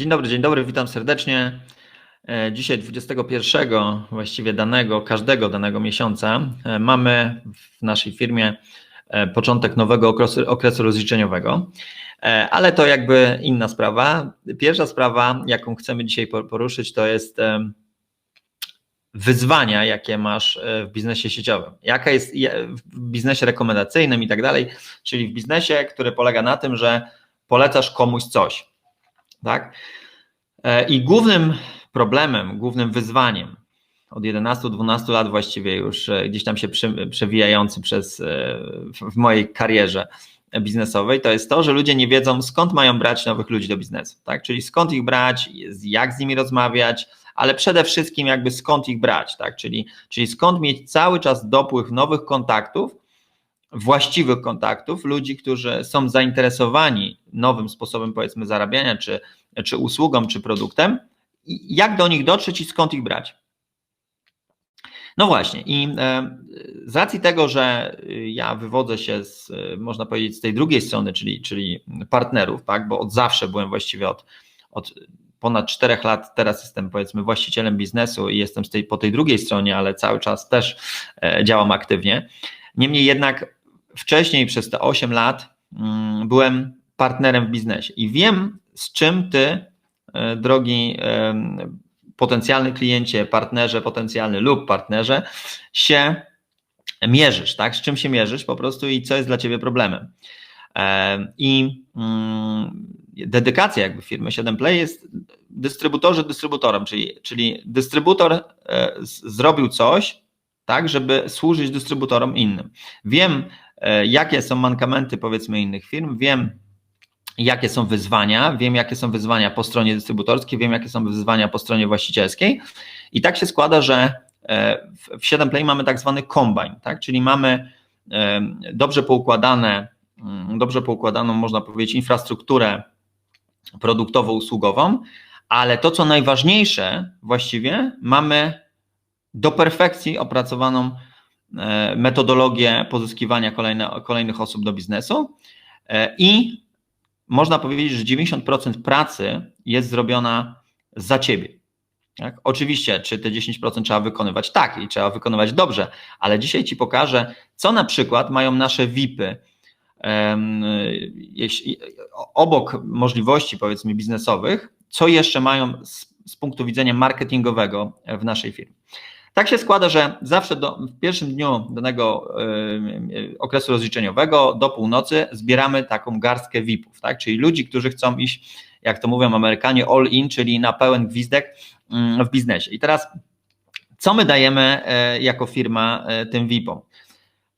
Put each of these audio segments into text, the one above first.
Dzień dobry, dzień dobry, witam serdecznie. E, dzisiaj 21 właściwie danego, każdego danego miesiąca e, mamy w naszej firmie e, początek nowego okresu, okresu rozliczeniowego, ale to jakby inna sprawa. Pierwsza sprawa, jaką chcemy dzisiaj poruszyć, to jest wyzwania, jakie masz w biznesie sieciowym. Jaka jest w biznesie rekomendacyjnym i tak dalej, czyli w biznesie, który polega na tym, że polecasz komuś coś. Tak? E, I głównym problemem, głównym wyzwaniem od 11-12 lat właściwie już e, gdzieś tam się przewijający przez e, w mojej karierze biznesowej, to jest to, że ludzie nie wiedzą skąd mają brać nowych ludzi do biznesu, tak? Czyli skąd ich brać, jak z nimi rozmawiać, ale przede wszystkim jakby skąd ich brać, tak? Czyli, czyli skąd mieć cały czas dopływ nowych kontaktów, właściwych kontaktów, ludzi, którzy są zainteresowani nowym sposobem powiedzmy zarabiania, czy czy usługą, czy produktem, jak do nich dotrzeć i skąd ich brać. No właśnie, i e, z racji tego, że ja wywodzę się z, można powiedzieć, z tej drugiej strony, czyli, czyli partnerów, tak, bo od zawsze byłem właściwie od, od ponad czterech lat, teraz jestem powiedzmy właścicielem biznesu i jestem z tej, po tej drugiej stronie, ale cały czas też e, działam aktywnie. Niemniej jednak wcześniej przez te 8 lat mm, byłem partnerem w biznesie i wiem, z czym ty, e, drogi e, potencjalny kliencie, partnerze potencjalny lub partnerze, się mierzysz, tak? Z czym się mierzysz po prostu i co jest dla ciebie problemem. E, I mm, dedykacja jakby firmy 7Play jest dystrybutorze dystrybutorem, czyli, czyli dystrybutor zrobił coś, tak, żeby służyć dystrybutorom innym. Wiem, jakie są mankamenty powiedzmy innych firm, wiem, jakie są wyzwania, wiem jakie są wyzwania po stronie dystrybutorskiej, wiem jakie są wyzwania po stronie właścicielskiej i tak się składa, że e, w 7Play mamy tak zwany combine, tak? czyli mamy e, dobrze poukładane, mm, dobrze poukładaną, można powiedzieć, infrastrukturę produktowo-usługową, ale to, co najważniejsze właściwie, mamy do perfekcji opracowaną e, metodologię pozyskiwania kolejne, kolejnych osób do biznesu i można powiedzieć, że 90% pracy jest zrobiona za ciebie. Tak? Oczywiście, czy te 10% trzeba wykonywać tak i trzeba wykonywać dobrze, ale dzisiaj ci pokażę, co na przykład mają nasze VIPy. Jeśli, obok możliwości, powiedzmy, biznesowych, co jeszcze mają z, z punktu widzenia marketingowego w naszej firmie. Tak się składa, że zawsze do, w pierwszym dniu danego y, okresu rozliczeniowego do północy zbieramy taką garstkę VIP-ów, tak? czyli ludzi, którzy chcą iść, jak to mówią Amerykanie, all in, czyli na pełen gwizdek y, w biznesie. I teraz, co my dajemy y, jako firma tym VIP-om?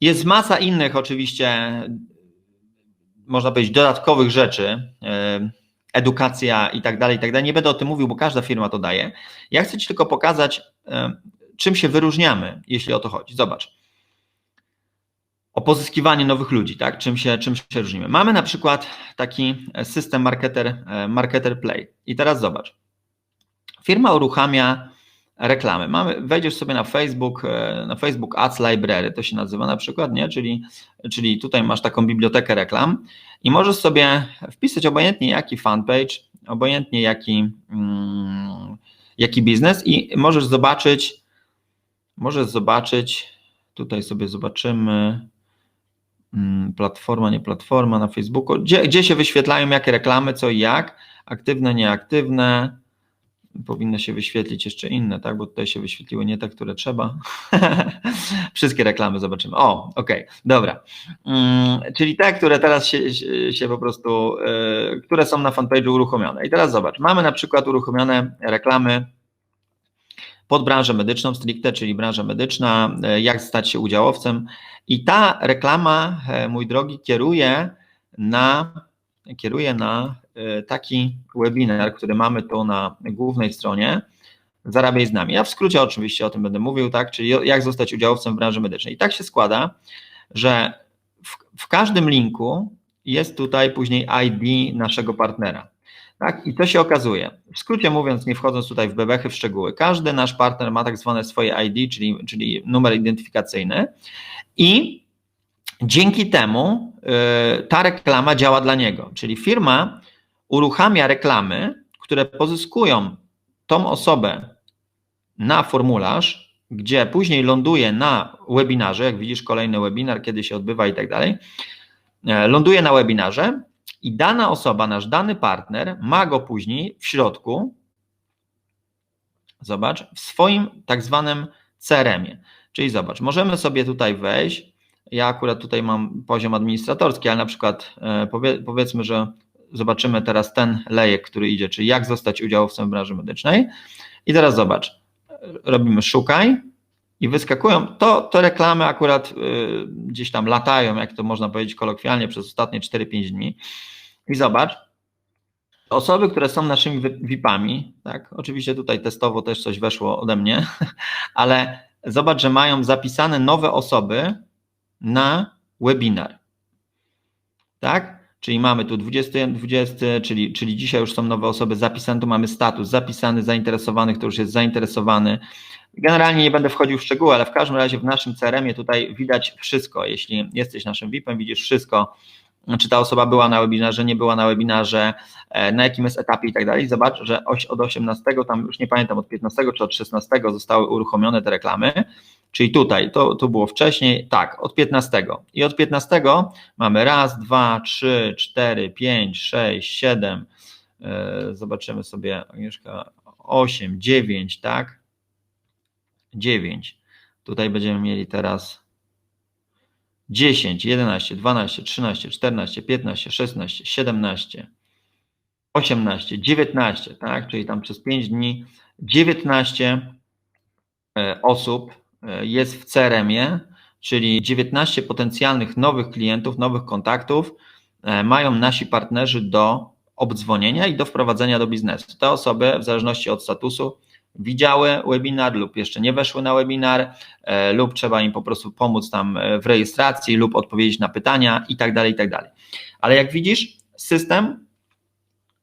Jest masa innych oczywiście, można powiedzieć, dodatkowych rzeczy, edukacja i tak dalej, i tak dalej. Nie będę o tym mówił, bo każda firma to daje. Ja chcę Ci tylko pokazać czym się wyróżniamy, jeśli o to chodzi. Zobacz. O pozyskiwanie nowych ludzi, tak? Czym się, czym się różnimy. Mamy na przykład taki system marketer, e, marketer play. I teraz zobacz. Firma uruchamia reklamy. Mamy, wejdziesz sobie na Facebook, e, na Facebook Ads Library, to się nazywa na przykład, nie? Czyli, czyli tutaj masz taką bibliotekę reklam i możesz sobie wpisać obojętnie jaki fanpage, obojętnie jaki, mm, jaki biznes i możesz zobaczyć Możesz zobaczyć, tutaj sobie zobaczymy, mm, platforma, nie platforma na Facebooku, gdzie, gdzie się wyświetlają jakie reklamy, co i jak, aktywne, nieaktywne, powinno się wyświetlić jeszcze inne, tak, bo tutaj się wyświetliły nie te, które trzeba. Wszystkie reklamy zobaczymy. O, okej, okay, dobra. Hmm, czyli te, które teraz się, się, po prostu, y, które są na fanpage'u uruchomione. I teraz zobacz, mamy na przykład uruchomione reklamy pod branżę medyczną stricte, czyli branża medyczna, e, jak stać się udziałowcem. I ta reklama, e, mój drogi, kieruje na, kieruje na e, taki webinar, który mamy tu na głównej stronie. Zarabiaj z nami. Ja w skrócie oczywiście o tym będę mówił, tak, czyli jak zostać udziałowcem w branży medycznej. I tak się składa, że w, w każdym linku jest tutaj później ID naszego partnera. Tak, i to się okazuje. W skrócie mówiąc, nie wchodząc tutaj w bebechy, w szczegóły, każdy nasz partner ma tak zwane swoje ID, czyli, czyli numer identyfikacyjny. I dzięki temu y, ta reklama działa dla niego. Czyli firma uruchamia reklamy, które pozyskują tą osobę na formularz, gdzie później ląduje na webinarze, jak widzisz kolejny webinar, kiedy się odbywa i tak dalej, e, ląduje na webinarze i dana osoba, nasz dany partner ma go później w środku, zobacz, w swoim tak zwanym CRM-ie. Czyli zobacz, możemy sobie tutaj wejść, ja akurat tutaj mam poziom administratorski, ale na przykład e, powie, powiedzmy, że zobaczymy teraz ten lejek, który idzie, czyli jak zostać udziałowcem w branży medycznej. I teraz zobacz, robimy szukaj i wyskakują, to, to reklamy akurat y, gdzieś tam latają, jak to można powiedzieć kolokwialnie, przez ostatnie 4-5 dni. I zobacz, osoby, które są naszymi VIP-ami, tak, oczywiście tutaj testowo też coś weszło ode mnie, ale zobacz, że mają zapisane nowe osoby na webinar. Tak? Czyli mamy tu 20, 20 czyli, czyli dzisiaj już są nowe osoby zapisane, tu mamy status zapisany, zainteresowanych, to już jest zainteresowany. Generalnie nie będę wchodził w szczegóły, ale w każdym razie w naszym CRM-ie tutaj widać wszystko. Jeśli jesteś naszym VIP-em, widzisz wszystko, czy ta osoba była na webinarze, nie była na webinarze, e, na jakim jest etapie i tak dalej. Zobacz, że od 18, tam już nie pamiętam, od 15 czy od 16 zostały uruchomione te reklamy, czyli tutaj, to, to było wcześniej, tak, od 15. I od 15 mamy raz, dwa, trzy, cztery, pięć, sześć, siedem, e, zobaczymy sobie, Agnieszka, 8, 9, tak? 9. Tutaj będziemy mieli teraz 10, 11, 12, 13, 14, 15, 16, 17, 18, 19, tak? Czyli tam przez 5 dni 19 e, osób e, jest w CRM-ie, czyli 19 potencjalnych nowych klientów, nowych kontaktów e, mają nasi partnerzy do obdzwonienia i do wprowadzenia do biznesu. Te osoby, w zależności od statusu, widziały webinar lub jeszcze nie weszły na webinar, e, lub trzeba im po prostu pomóc tam e, w rejestracji lub odpowiedzieć na pytania i tak dalej, i tak dalej. Ale jak widzisz, system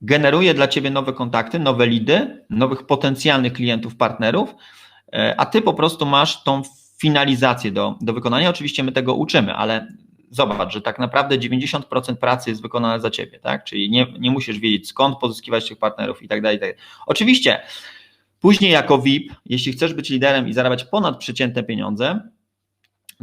generuje dla Ciebie nowe kontakty, nowe lidy, nowych potencjalnych klientów, partnerów, e, a Ty po prostu masz tą finalizację do, do wykonania. Oczywiście my tego uczymy, ale zobacz, że tak naprawdę 90% pracy jest wykonane za Ciebie, tak? Czyli nie, nie musisz wiedzieć skąd pozyskiwać tych partnerów i tak dalej. Tak oczywiście Później jako VIP, jeśli chcesz być liderem i zarabiać ponad przeciętne pieniądze,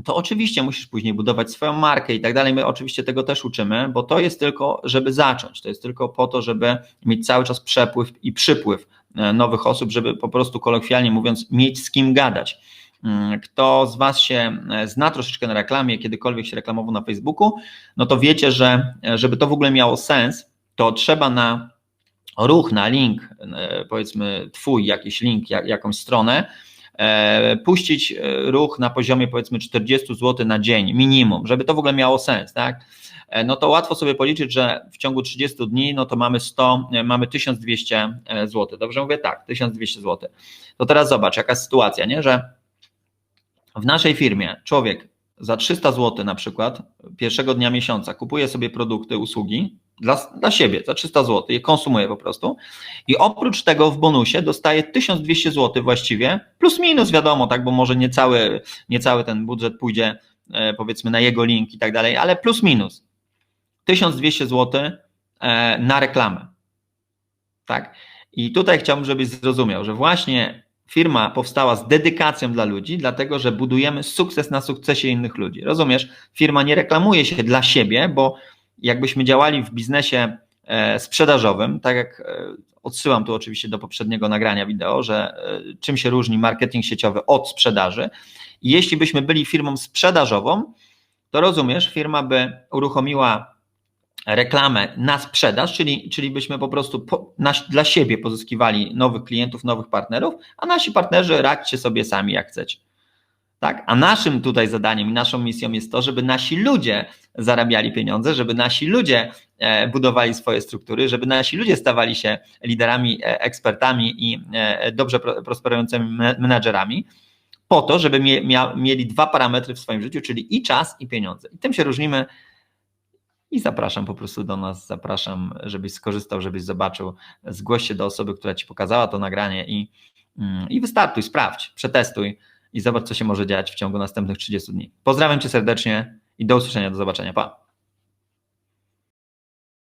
to oczywiście musisz później budować swoją markę i tak dalej. My oczywiście tego też uczymy, bo to jest tylko, żeby zacząć. To jest tylko po to, żeby mieć cały czas przepływ i przypływ e, nowych osób, żeby po prostu kolokwialnie mówiąc, mieć z kim gadać. Mm, kto z Was się e, zna troszeczkę na reklamie, kiedykolwiek się reklamował na Facebooku, no to wiecie, że e, żeby to w ogóle miało sens, to trzeba na ruch na link, e, powiedzmy twój jakiś link, jakąś stronę, e, puścić e, ruch na poziomie powiedzmy 40 zł na dzień minimum, żeby to w ogóle miało sens, tak? No to łatwo sobie policzyć, że w ciągu 30 dni, no to mamy 100, mamy 1200 zł. Dobrze mówię? Tak, 1200 zł. To teraz zobacz, jaka sytuacja, nie? Że w naszej firmie człowiek za 300 zł na przykład pierwszego dnia miesiąca kupuje sobie produkty, usługi, dla, dla siebie za 300 zł, je konsumuje po prostu i oprócz tego w bonusie dostaje 1200 zł właściwie, plus minus wiadomo, tak, bo może nie cały ten budżet pójdzie e, powiedzmy na jego link i tak dalej, ale plus minus 1200 zł e, na reklamę. Tak? I tutaj chciałbym, żebyś zrozumiał, że właśnie firma powstała z dedykacją dla ludzi, dlatego że budujemy sukces na sukcesie innych ludzi. Rozumiesz? Firma nie reklamuje się dla siebie, bo jakbyśmy działali w biznesie e, sprzedażowym, tak jak e, odsyłam tu oczywiście do poprzedniego nagrania wideo, że e, czym się różni marketing sieciowy od sprzedaży. I jeśli byśmy byli firmą sprzedażową, to rozumiesz, firma by uruchomiła reklamę na sprzedaż, czyli, czyli byśmy po prostu po, dla siebie pozyskiwali nowych klientów, nowych partnerów, a nasi partnerzy radźcie sobie sami jak chcecie. Tak? A naszym tutaj zadaniem i naszą misją jest to, żeby nasi ludzie zarabiali pieniądze, żeby nasi ludzie e, budowali swoje struktury, żeby nasi ludzie stawali się liderami, e, ekspertami i e, dobrze prosperującymi menedżerami, po to, żeby mieli dwa parametry w swoim życiu, czyli i czas, i pieniądze. I tym się różnimy. I zapraszam po prostu do nas, zapraszam, żebyś skorzystał, żebyś zobaczył, zgłoś się do osoby, która ci pokazała to nagranie i, mm, i wystartuj, sprawdź, przetestuj i zobacz, co się może dziać w ciągu następnych 30 dni. Pozdrawiam Cię serdecznie i do usłyszenia, do zobaczenia. Pa!